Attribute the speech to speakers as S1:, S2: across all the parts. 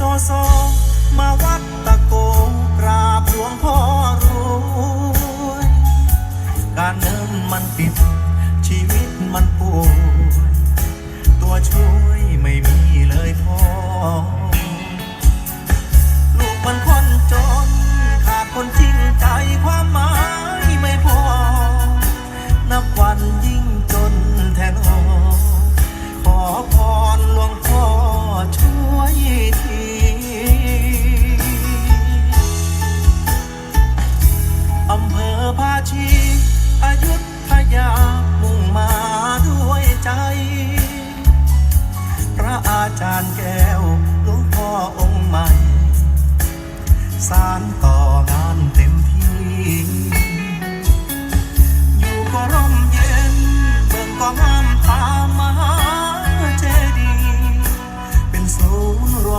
S1: โซโซมาวัด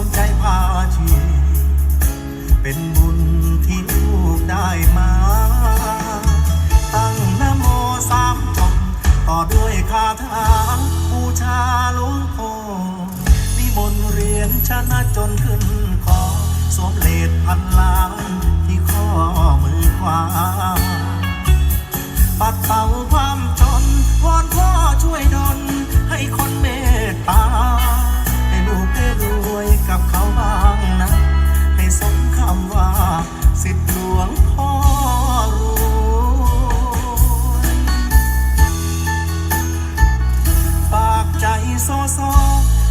S1: มใจพาชีเป็นบุญที่ลูกได้มา ตั้งนโมสามจบต่อด้วยคาถาบูชาหลวงพ่อนิมนต์เรียนชนะจนขึ้นคอสวมเลดพันล้าน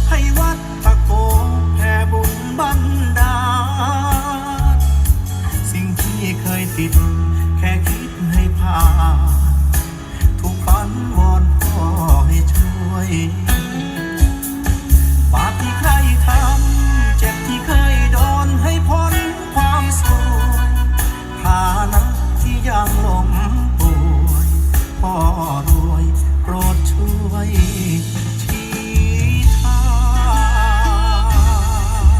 S1: ให้วัดตะโกแผ่บุญบันดาลสิ่งที่เคยติด แค่คิดให้ผ่านทุกฝันวอนพ่อให้ช่วยบาปที่ใครทำเจ็บที่เคยโดนให้พ้นความสุขฐานะที่ยังลมป่วยพ่อรู้